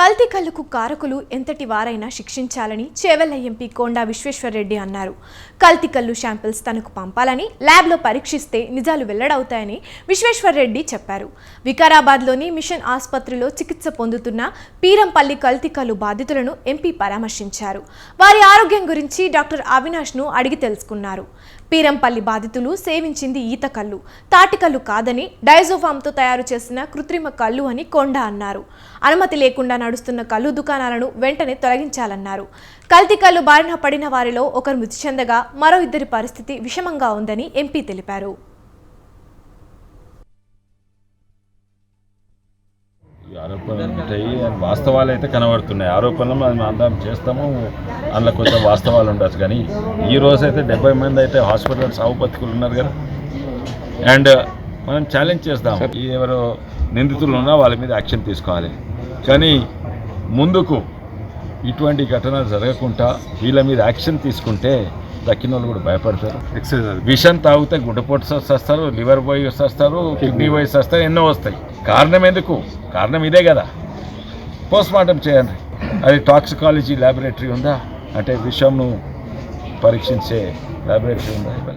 కల్తీ కళ్ళకు కారకులు ఎంతటి వారైనా శిక్షించాలని చేవెళ్ళ ఎంపీ కొండా విశ్వేశ్వరరెడ్డి అన్నారు. కల్తీ కళ్ళు శాంపిల్స్ తనకు పంపాలని ల్యాబ్లో పరీక్షిస్తే నిజాలు వెల్లడవుతాయని విశ్వేశ్వరరెడ్డి చెప్పారు. వికారాబాద్లోని మిషన్ ఆసుపత్రిలో చికిత్స పొందుతున్న పీరంపల్లి కల్తీ కళ్ళు బాధితులను ఎంపీ పరామర్శించారు. వారి ఆరోగ్యం గురించి డాక్టర్ అవినాష్ను అడిగి తెలుసుకున్నారు. పీరంపల్లి బాధితులు సేవించింది ఈత కళ్ళు తాటికల్లు కాదని డైజోఫామ్తో తయారు చేసిన కృత్రిమ కళ్ళు అని కొండా అన్నారు. అనుమతి లేకుండా నడుస్తున్న కళ్ళు దుకాణాలను వెంటనే తొలగించాలన్నారు. కల్తీ కళ్ళు బారిన పడిన వారిలో ఒకరు మృతి చెందగా మరో ఇద్దరి పరిస్థితి విషమంగా ఉందని ఎంపీ తెలిపారు. ఈ ఆరోపణలు ఉంటాయి. అని వాస్తవాలు అయితే కనబడుతున్నాయి. ఆరోపణలు మనం అందరం చేస్తాము. అందులో కొంచెం వాస్తవాలు ఉండొచ్చు కానీ ఈ రోజు అయితే డెబ్బై మంది అయితే హాస్పిటల్ సాగు బతుకులు ఉన్నారు కదా. అండ్ మనం ఛాలెంజ్ చేస్తాం. ఈ ఎవరో నిందితులు ఉన్నా వాళ్ళ మీద యాక్షన్ తీసుకోవాలి. కానీ ముందుకు. ఇటువంటి ఘటన జరగకుండా వీళ్ళ మీద యాక్షన్ తీసుకుంటే దక్కిన వాళ్ళు కూడా భయపడతారు. ఎక్సైజ్ విషం తాగితే గుడ్డపోటు వస్తారు లివర్ పోయి వస్తారు కిడ్నీ పోయి వస్తాయి ఎన్నో వస్తాయి. కారణం ఎందుకు? కారణం ఇదే కదా. పోస్ట్ మార్టం చేయండి. అది టాక్సికాలజీ ల్యాబొరేటరీ ఉందా? అంటే విషంను పరీక్షించే ల్యాబొరేటరీ ఉందా?